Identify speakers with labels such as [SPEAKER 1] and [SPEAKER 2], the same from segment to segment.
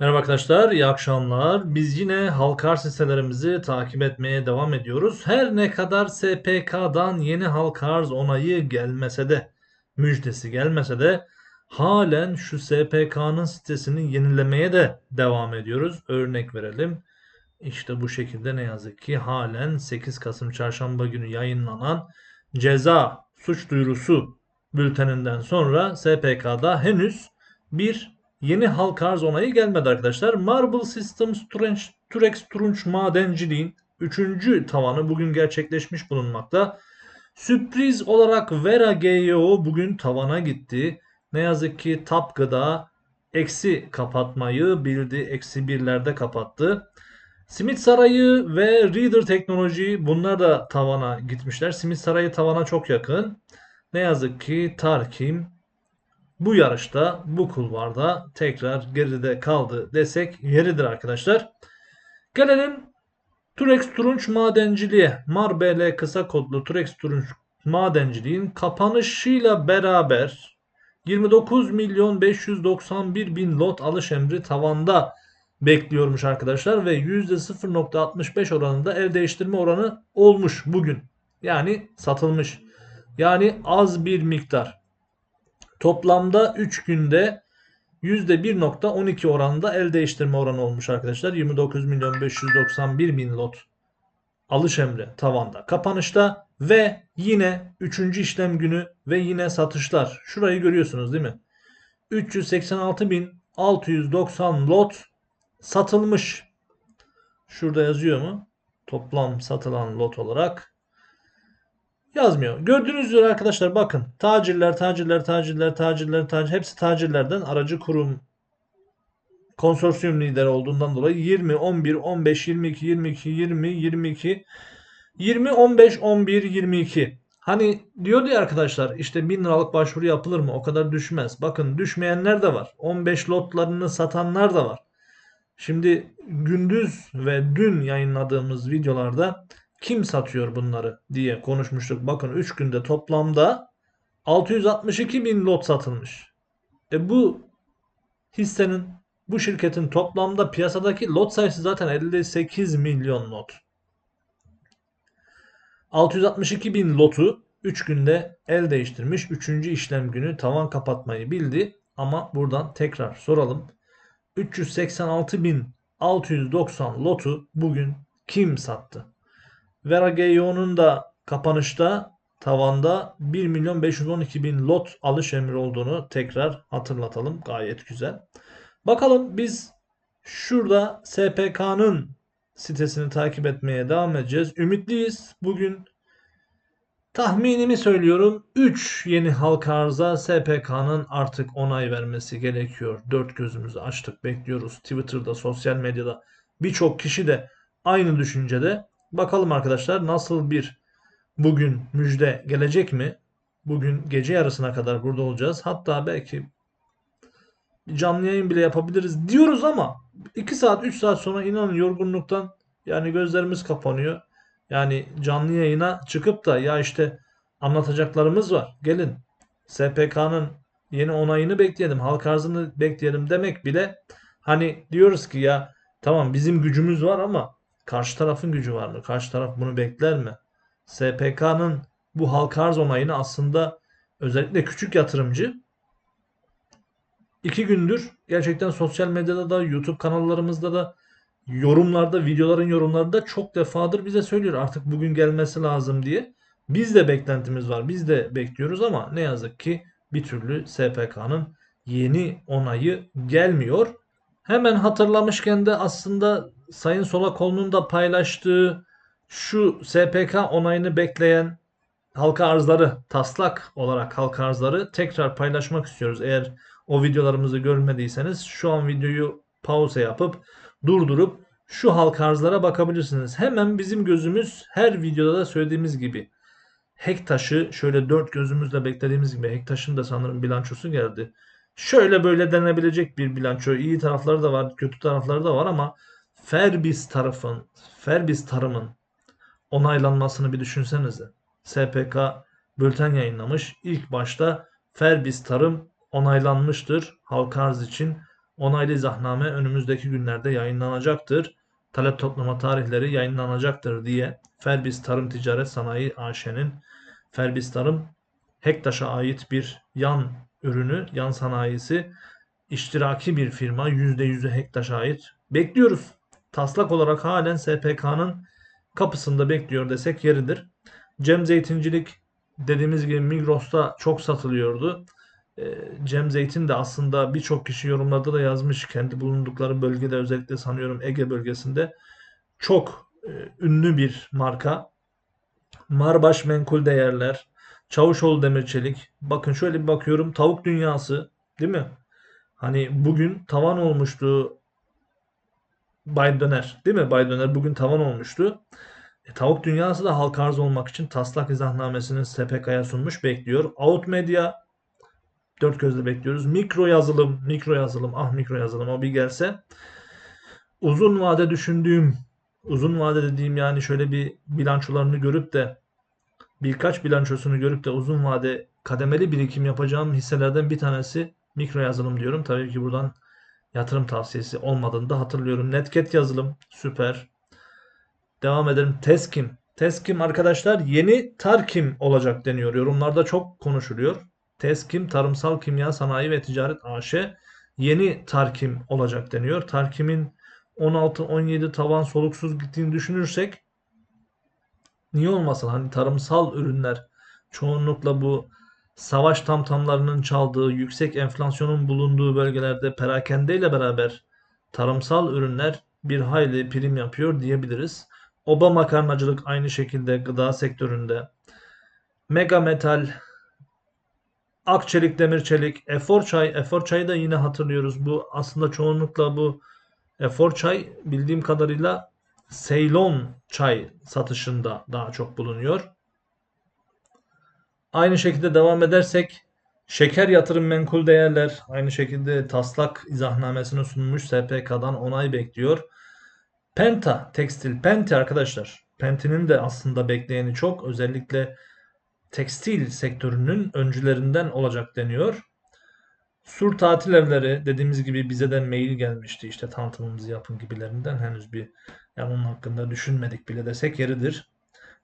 [SPEAKER 1] Merhaba arkadaşlar, iyi akşamlar. Biz yine halka arz hisselerimizi takip etmeye devam ediyoruz. Her ne kadar SPK'dan yeni halka arz onayı gelmese de, müjdesi gelmese de halen şu SPK'nın sitesini yenilemeye de devam ediyoruz. Örnek verelim. İşte bu şekilde ne yazık ki halen 8 Kasım Çarşamba günü yayınlanan ceza suç duyurusu bülteninden sonra SPK'da henüz bir yeni halka arz onayı gelmedi arkadaşlar. Marble Systems Turex, Turex Turunç Madenciliğin 3. tavanı bugün gerçekleşmiş bulunmakta. Sürpriz olarak Vera GEO bugün tavana gitti. Ne yazık ki Tap Gıda eksi kapatmayı bildi. Eksi birlerde kapattı. Simit Sarayı ve Reader Teknoloji bunlar da tavana gitmişler. Simit Sarayı tavana çok yakın. Ne yazık ki Tarkim bu yarışta bu kulvarda tekrar geride kaldı desek yeridir arkadaşlar. Gelelim Turex Turunç Madenciliğe. Marbele kısa kodlu Turex Turunç Madenciliğin kapanışıyla beraber 29 milyon 591 bin lot alış emri tavanda bekliyormuş arkadaşlar ve %0.65 oranında el değiştirme oranı olmuş bugün. Yani satılmış. Yani az bir miktar. Toplamda 3 günde %1.12 oranında el değiştirme oranı olmuş arkadaşlar. 29 milyon 591 bin lot alış emri tavanda kapanışta ve yine 3. işlem günü ve yine satışlar. Şurayı görüyorsunuz değil mi? 386.690 lot satılmış. Şurada yazıyor mu? Toplam satılan lot olarak yazmıyor. Gördüğünüz üzere arkadaşlar bakın. Tacirler, tacirler, tacirler, tacirler, tacir hepsi tacirlerden aracı kurum konsorsiyum lideri olduğundan dolayı 20, 11, 15, 22, 22, 20, 22, 20, 15, 11, 22. Hani diyor ya arkadaşlar işte 1000 liralık başvuru yapılır mı? O kadar düşmez. Bakın düşmeyenler de var. 15 lotlarını satanlar da var. Şimdi gündüz ve dün yayınladığımız videolarda kim satıyor bunları diye konuşmuştuk. Bakın 3 günde toplamda 662 bin lot satılmış. E bu hissenin bu şirketin toplamda piyasadaki lot sayısı zaten 58 milyon lot. 662 bin lotu 3 günde el değiştirmiş. 3. işlem günü tavan kapatmayı bildi. Ama buradan tekrar soralım. 386.690 lotu bugün kim sattı? Vera GEO'nun da kapanışta tavanda 1 milyon 512 bin lot alış emri olduğunu tekrar hatırlatalım. Gayet güzel. Bakalım biz şurada SPK'nın sitesini takip etmeye devam edeceğiz. Ümitliyiz. Bugün tahminimi söylüyorum. 3 yeni halka arıza SPK'nın artık onay vermesi gerekiyor. Dört gözümüzü açtık bekliyoruz. Twitter'da, sosyal medyada birçok kişi de aynı düşüncede. Bakalım arkadaşlar nasıl bir bugün müjde gelecek mi? Bugün gece yarısına kadar burada olacağız. Hatta belki canlı yayın bile yapabiliriz diyoruz ama 2 saat 3 saat sonra inanın yorgunluktan yani gözlerimiz kapanıyor. Yani canlı yayına çıkıp da ya işte anlatacaklarımız var. Gelin SPK'nın yeni onayını bekleyelim, halk arzını bekleyelim demek bile hani diyoruz ki ya tamam bizim gücümüz var ama karşı tarafın gücü var mı? Karşı taraf bunu bekler mi? SPK'nın bu halka arz onayını aslında özellikle küçük yatırımcı iki gündür gerçekten sosyal medyada da YouTube kanallarımızda da yorumlarda videoların yorumlarında çok defadır bize söylüyor artık bugün gelmesi lazım diye. Biz de beklentimiz var. Biz de bekliyoruz ama ne yazık ki bir türlü SPK'nın yeni onayı gelmiyor. Hemen hatırlamışken de aslında Sayın Solakoğlu'nun da paylaştığı şu SPK onayını bekleyen halka arzları, taslak olarak halka arzları tekrar paylaşmak istiyoruz. Eğer o videolarımızı görmediyseniz şu an videoyu pause yapıp durdurup şu halka arzlara bakabilirsiniz. Hemen bizim gözümüz her videoda da söylediğimiz gibi Hektaş'ı şöyle dört gözümüzle beklediğimiz gibi Hektaş'ın da sanırım bilançosu geldi. Şöyle böyle denebilecek bir bilanço. İyi tarafları da var, kötü tarafları da var ama Ferbis tarafın, Ferbis tarımın onaylanmasını bir düşünsenize. SPK bülten yayınlamış. İlk başta Ferbis tarım onaylanmıştır halka arz için. onaylı izahname önümüzdeki günlerde yayınlanacaktır. Talep toplama tarihleri yayınlanacaktır diye Ferbis Tarım Ticaret Sanayi AŞ'nin Ferbis Tarım Hektaş'a ait bir yan ürünü, yan sanayisi iştiraki bir firma %100'e Hektaş'a ait. Bekliyoruz. Taslak olarak halen SPK'nın kapısında bekliyor desek yeridir. Cem Zeytincilik dediğimiz gibi Migros'ta çok satılıyordu. Ee, Cem Zeytin de aslında birçok kişi yorumlarda da yazmış. Kendi bulundukları bölgede özellikle sanıyorum Ege bölgesinde çok e, ünlü bir marka. Marbaş Menkul Değerler, Çavuşoğlu Demir Çelik. Bakın şöyle bir bakıyorum. Tavuk dünyası değil mi? Hani bugün tavan olmuştu Bay Döner değil mi? Bay Döner bugün tavan olmuştu. E, tavuk dünyası da halka arz olmak için taslak izahnamesini SPK'ya sunmuş bekliyor. Out Media dört gözle bekliyoruz. Mikro yazılım, mikro yazılım, ah mikro yazılım o bir gelse. Uzun vade düşündüğüm, uzun vade dediğim yani şöyle bir bilançolarını görüp de birkaç bilançosunu görüp de uzun vade kademeli birikim yapacağım hisselerden bir tanesi mikro yazılım diyorum. Tabii ki buradan yatırım tavsiyesi olmadığını da hatırlıyorum. Netcat yazılım süper. Devam edelim. Teskim. Teskim arkadaşlar yeni Tarkim olacak deniyor. Yorumlarda çok konuşuluyor. Teskim Tarımsal Kimya Sanayi ve Ticaret AŞ yeni Tarkim olacak deniyor. Tarkim'in 16-17 tavan soluksuz gittiğini düşünürsek niye olmasın? Hani tarımsal ürünler çoğunlukla bu savaş tamtamlarının çaldığı, yüksek enflasyonun bulunduğu bölgelerde perakende ile beraber tarımsal ürünler bir hayli prim yapıyor diyebiliriz. Oba makarnacılık aynı şekilde gıda sektöründe. Mega Metal, Akçelik, Demirçelik, Efor Çay. Efor Çay'ı da yine hatırlıyoruz. Bu aslında çoğunlukla bu Efor Çay bildiğim kadarıyla Ceylon çay satışında daha çok bulunuyor. Aynı şekilde devam edersek şeker yatırım menkul değerler aynı şekilde taslak izahnamesini sunmuş SPK'dan onay bekliyor. Penta tekstil Penti arkadaşlar. Penti'nin de aslında bekleyeni çok. Özellikle tekstil sektörünün öncülerinden olacak deniyor. Sur tatil evleri dediğimiz gibi bize de mail gelmişti işte tanıtımımızı yapın gibilerinden henüz bir yani onun hakkında düşünmedik bile desek yeridir.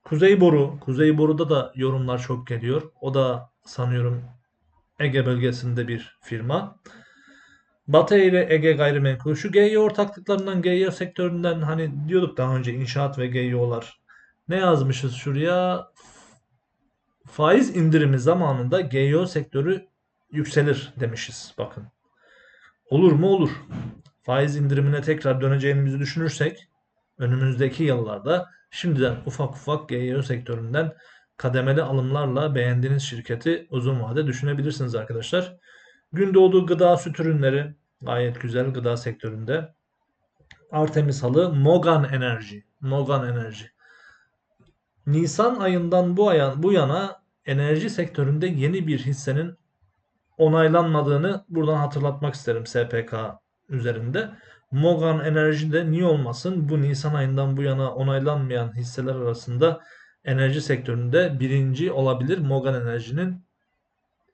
[SPEAKER 1] Kuzey Boru, Kuzey Boru'da da yorumlar çok geliyor. O da sanıyorum Ege bölgesinde bir firma. Batı ile Ege gayrimenkul. Şu GEO ortaklıklarından GEO sektöründen hani diyorduk daha önce inşaat ve GEO'lar. Ne yazmışız şuraya? Faiz indirimi zamanında GEO sektörü yükselir demişiz. Bakın. Olur mu? Olur. Faiz indirimine tekrar döneceğimizi düşünürsek önümüzdeki yıllarda şimdiden ufak ufak GEO sektöründen kademeli alımlarla beğendiğiniz şirketi uzun vade düşünebilirsiniz arkadaşlar. Gündoğdu gıda süt ürünleri gayet güzel gıda sektöründe. Artemis halı Mogan Enerji. Mogan Enerji. Nisan ayından bu, aya, bu yana enerji sektöründe yeni bir hissenin onaylanmadığını buradan hatırlatmak isterim SPK üzerinde. Mogan Enerji'de niye olmasın? Bu Nisan ayından bu yana onaylanmayan hisseler arasında enerji sektöründe birinci olabilir. Mogan Enerji'nin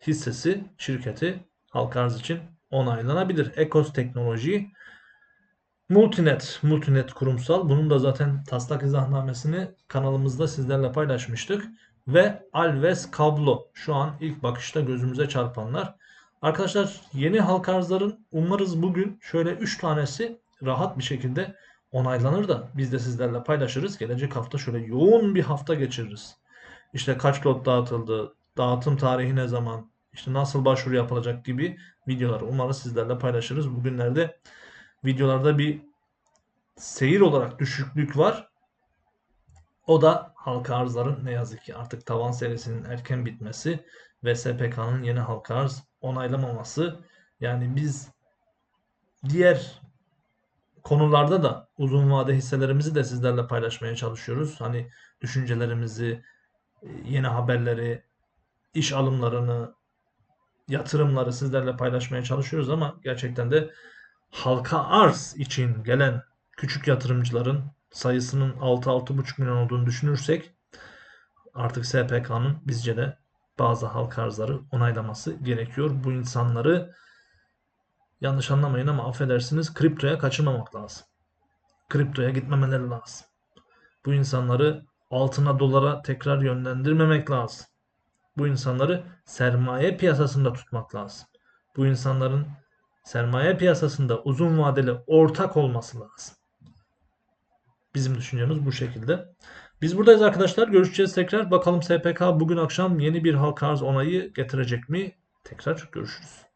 [SPEAKER 1] hissesi, şirketi halka arz için onaylanabilir. Ekos Teknoloji, Multinet, Multinet kurumsal. Bunun da zaten taslak izahnamesini kanalımızda sizlerle paylaşmıştık. Ve Alves Kablo şu an ilk bakışta gözümüze çarpanlar. Arkadaşlar yeni halka arzların umarız bugün şöyle 3 tanesi rahat bir şekilde onaylanır da biz de sizlerle paylaşırız. Gelecek hafta şöyle yoğun bir hafta geçiririz. İşte kaç lot dağıtıldı, dağıtım tarihi ne zaman, işte nasıl başvuru yapılacak gibi videoları umarız sizlerle paylaşırız. Bugünlerde videolarda bir seyir olarak düşüklük var. O da halka arzların ne yazık ki artık tavan serisinin erken bitmesi ve SPK'nın yeni halka arz onaylamaması. Yani biz diğer konularda da uzun vade hisselerimizi de sizlerle paylaşmaya çalışıyoruz. Hani düşüncelerimizi, yeni haberleri, iş alımlarını, yatırımları sizlerle paylaşmaya çalışıyoruz ama gerçekten de halka arz için gelen küçük yatırımcıların sayısının 6-6,5 milyon olduğunu düşünürsek artık SPK'nın bizce de bazı halka arzları onaylaması gerekiyor. Bu insanları yanlış anlamayın ama affedersiniz kriptoya kaçırmamak lazım. Kriptoya gitmemeleri lazım. Bu insanları altına dolara tekrar yönlendirmemek lazım. Bu insanları sermaye piyasasında tutmak lazım. Bu insanların sermaye piyasasında uzun vadeli ortak olması lazım. Bizim düşüncemiz bu şekilde. Biz buradayız arkadaşlar. Görüşeceğiz tekrar. Bakalım SPK bugün akşam yeni bir halka arz onayı getirecek mi? Tekrar görüşürüz.